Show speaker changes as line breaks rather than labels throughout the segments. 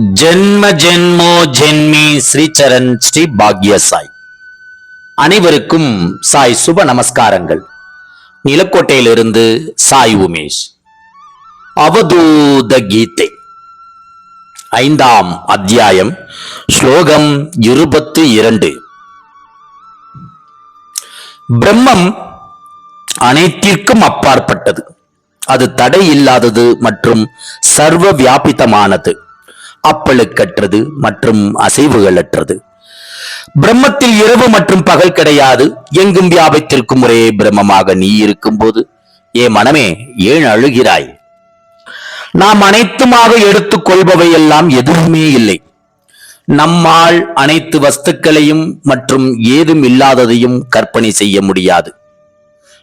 ஜென்ம ஜென்மோ ஜென்மி ஸ்ரீச்சரண் ஸ்ரீ பாக்ய சாய். அனைவருக்கும் சாய் சுப நமஸ்காரங்கள். நிலக்கோட்டையிலிருந்து சாய் உமேஷ். அவதூத கீதை. ஐந்தாம் அத்தியாயம் ஸ்லோகம் இருபத்து இரண்டு. பிரம்மம் அனைத்திற்கும் அப்பாற்பட்டது. அது தடை இல்லாதது மற்றும் சர்வ வியாபித்தமானது அப்பழுக்கற்றது மற்றும் அசைவுகளற்றது. பிரம்மத்தில் இரவு மற்றும் பகல் கிடையாது. எங்கும் வியாபித்திருக்கும் ஒரே பிரம்மமாக நீ இருக்கும்போது ஏ மனமே ஏன் அழுகிறாய்? நாம் அனைத்துமாக எடுத்துக் கொள்பவை எல்லாம் எதுவுமே இல்லை. நம்மால் அனைத்து வஸ்துக்களையும் மற்றும் ஏதும் இல்லாததையும் கற்பனை செய்ய முடியாது.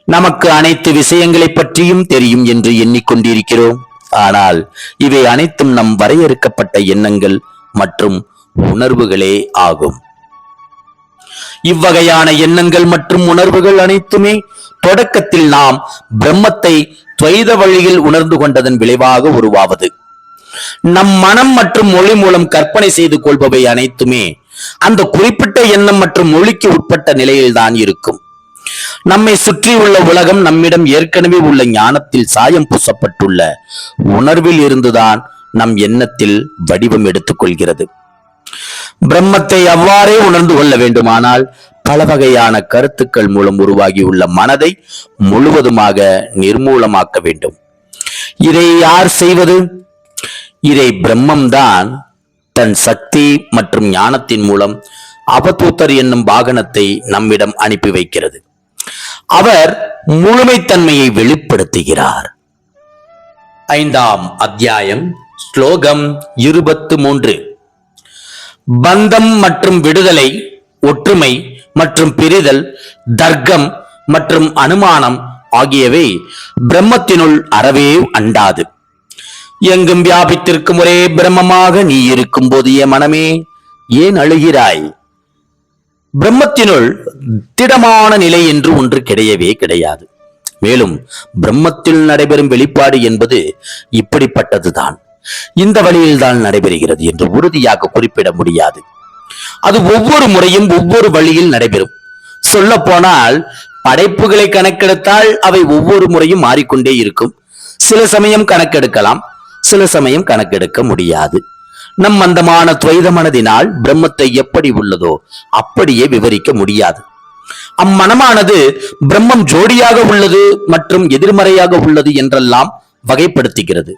நமக்கு அனைத்து விஷயங்களை பற்றியும் தெரியும் என்று எண்ணிக்கொண்டிருக்கிறோம் ஆனால் இவை அனைத்தும் நம் வரையறுக்கப்பட்ட எண்ணங்கள் மற்றும் உணர்வுகளே ஆகும். இவ்வகையான எண்ணங்கள் மற்றும் உணர்வுகள் அனைத்துமே தொடக்கத்தில் நாம் பிரம்மத்தை துவைத வழியில் உணர்ந்து கொண்டதன் விளைவாக உருவாவது. நம் மனம் மற்றும் மொழி மூலம் கற்பனை செய்து கொள்பவை அனைத்துமே அந்த குறிப்பிட்ட எண்ணம் மற்றும் மொழிக்கு உட்பட்ட நிலையில்தான் இருக்கும். நம்மை சுற்றியுள்ள உலகம் நம்மிடம் ஏற்கனவே உள்ள ஞானத்தில் சாயம் பூசப்பட்டுள்ள உணர்வில் இருந்துதான் நம் எண்ணத்தில் வடிவம் எடுத்துக்கொள்கிறது. பிரம்மத்தை அவ்வாறே உணர்ந்து கொள்ள வேண்டுமானால் பல வகையான கருத்துக்கள் மூலம் உருவாகியுள்ள மனதை முழுவதுமாக நிர்மூலமாக்க வேண்டும். இதை யார் செய்வது? இதை பிரம்மம்தான் தன் சக்தி மற்றும் ஞானத்தின் மூலம் அவதூத்தர் என்னும் வாகனத்தை நம்மிடம் அனுப்பி வைக்கிறது. அவர் முழுமைத்தன்மையை வெளிப்படுத்துகிறார். ஐந்தாம் அத்தியாயம் ஸ்லோகம் இருபத்து மூன்று பந்தம் மற்றும் விடுதலை ஒற்றுமை மற்றும் பிரிதல் தர்க்கம் மற்றும் அனுமானம் ஆகியவை பிரம்மத்தினுள் அறவே அண்டாது. எங்கும் வியாபித்திருக்கும் ஒரே பிரம்மமாக நீ இருக்கும்போது என் மனமே ஏன் அழுகிறாய்? பிரம்மத்தினுள் திடமான நிலை என்று ஒன்று கிடையவே கிடையாது. மேலும் பிரம்மத்தில் நடைபெறும் வெளிப்பாடு என்பது இப்படிப்பட்டதுதான். இந்த வழியில்தான் நடைபெறுகிறது என்று உறுதியாக குறிப்பிட முடியாது. அது ஒவ்வொரு முறையும் ஒவ்வொரு வழியில் நடைபெறும். சொல்ல போனால் படைப்புகளை கணக்கெடுத்தால் அவை ஒவ்வொரு முறையும் மாறிக்கொண்டே இருக்கும். சில சமயம் கணக்கெடுக்கலாம் சில சமயம் கணக்கெடுக்க முடியாது. நம் மந்தமான துவைத மனதினால் பிரம்மத்தை எப்படி உள்ளதோ அப்படியே விவரிக்க முடியாது. அம்மனமானது பிரம்மம் ஜோடியாக உள்ளது மற்றும் எதிர்மறையாக உள்ளது என்றெல்லாம் வகைப்படுத்துகிறது.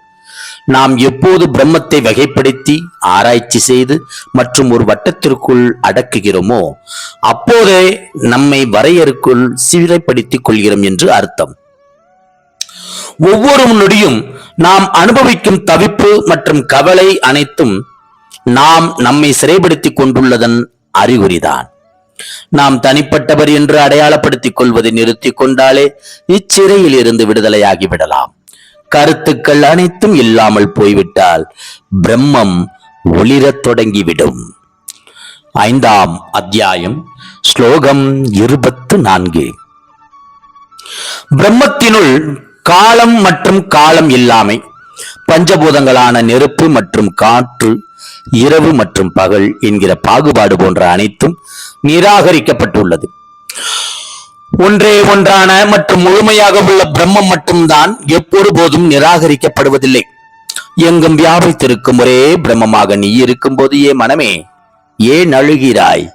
நாம் எப்போது பிரம்மத்தை வகைப்படுத்தி ஆராய்ச்சி செய்து மற்றும் ஒரு வட்டத்திற்குள் அடக்குகிறோமோ அப்போதே நம்மை வரையறுக்குள் சிறைப்படுத்திக் கொள்கிறோம் என்று அர்த்தம். ஒவ்வொரு நொடியும் நாம் அனுபவிக்கும் தவிப்பு மற்றும் கவலை அனைத்தும் நாம் நம்மை சிறைப்படுத்திக் கொண்டுள்ளதன் அறிகுறிதான். நாம் தனிப்பட்டவர் என்று அடையாளப்படுத்திக் கொள்வதை நிறுத்திக் கொண்டாலே இச்சிறையில் இருந்து விடுதலையாகி விடலாம். கருத்துக்கள் அனைத்தும் இல்லாமல் போய்விட்டால் பிரம்மம் ஒளிரத் தொடங்கிவிடும். ஐந்தாம் அத்தியாயம் ஸ்லோகம் இருபத்து நான்கு பிரம்மத்தினுள் காலம் மற்றும் காலம் இல்லாமை பஞ்சபூதங்களான நெருப்பு மற்றும் காற்று இரவு மற்றும் பகல் என்கிற பாகுபாடு போன்ற அனைத்தும் நிராகரிக்கப்பட்டுள்ளது. ஒன்றே ஒன்றான மற்றும் முழுமையாக உள்ள பிரம்மம் மட்டும்தான் எப்பொருபோதும் நிராகரிக்கப்படுவதில்லை. எங்கும் வியாபித்திருக்கும் ஒரே பிரம்மமாக நீ இருக்கும்போது ஏ மனமே ஏன் அழுகிறாய்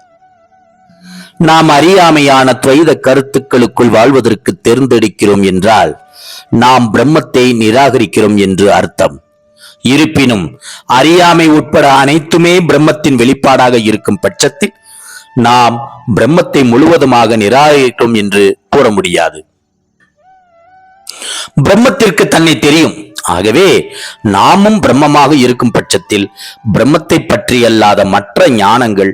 நாம் அறியாமையான துவைத கருத்துக்களுக்குள் வாழ்வதற்கு தேர்ந்தெடுக்கிறோம் என்றால் நாம் பிரம்மத்தை நிராகரிக்கிறோம் என்று அர்த்தம். இருப்பினும் அறியாமை உட்பட அனைத்துமே பிரம்மத்தின் வெளிப்பாடாக இருக்கும் பட்சத்தில் நாம் பிரம்மத்தை முழுவதுமாக நிராகரிக்கிறோம் என்று கூற முடியாது. பிரம்மத்திற்கு தன்னை தெரியும். ஆகவே நாமும் பிரம்மமாக இருக்கும் பட்சத்தில் பிரம்மத்தை பற்றி அல்லாத மற்ற ஞானங்கள்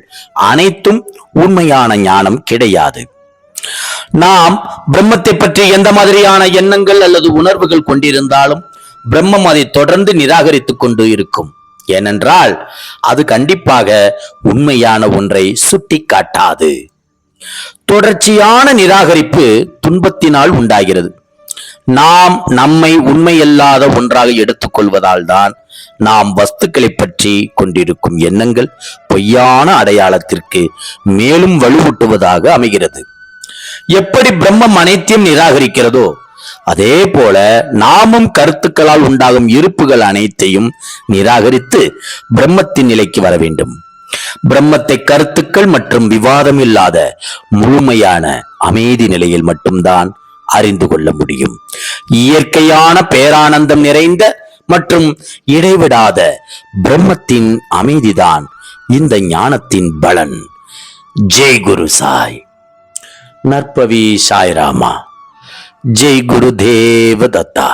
அனைத்தும் உண்மையான ஞானம் கிடையாது. நாம் பிரம்மத்தை பற்றி எந்த மாதிரியான எண்ணங்கள் அல்லது உணர்வுகள் கொண்டிருந்தாலும் பிரம்மம் அதை தொடர்ந்து நிராகரித்துக் கொண்டு இருக்கும். ஏனென்றால் அது கண்டிப்பாக உண்மையான ஒன்றை சுட்டிக்காட்டாது. தொடர்ச்சியான நிராகரிப்பு துன்பத்தினால் உண்டாகிறது. நாம் நம்மை உண்மையல்லாத ஒன்றாக எடுத்துக்கொள்வதால் தான் நாம் வஸ்துக்களை பற்றி கொண்டிருக்கும் எண்ணங்கள் பொய்யான அடையாளத்திற்கு மேலும் வலுவூட்டுவதாக அமைகிறது. எப்படி பிரம்மம் அனைத்தையும் நிராகரிக்கிறதோ அதே போல நாமும் கருத்துக்களால் உண்டாகும் இருப்புகள் அனைத்தையும் நிராகரித்து பிரம்மத்தின் நிலைக்கு வர வேண்டும். பிரம்மத்தை கருத்துக்கள் மற்றும் விவாதம் இல்லாத முழுமையான அமைதி நிலையில் மட்டும்தான் அறிந்து கொள்ள முடியும். இயற்கையான பேரானந்தம் நிறைந்த மற்றும் இடைவிடாத பிரம்மத்தின் அமைதிதான் இந்த ஞானத்தின் பலன். ஜெய் குரு சாய். நற்பவி சாய்ராமா. ஜெய் குரு தேவ தத்தா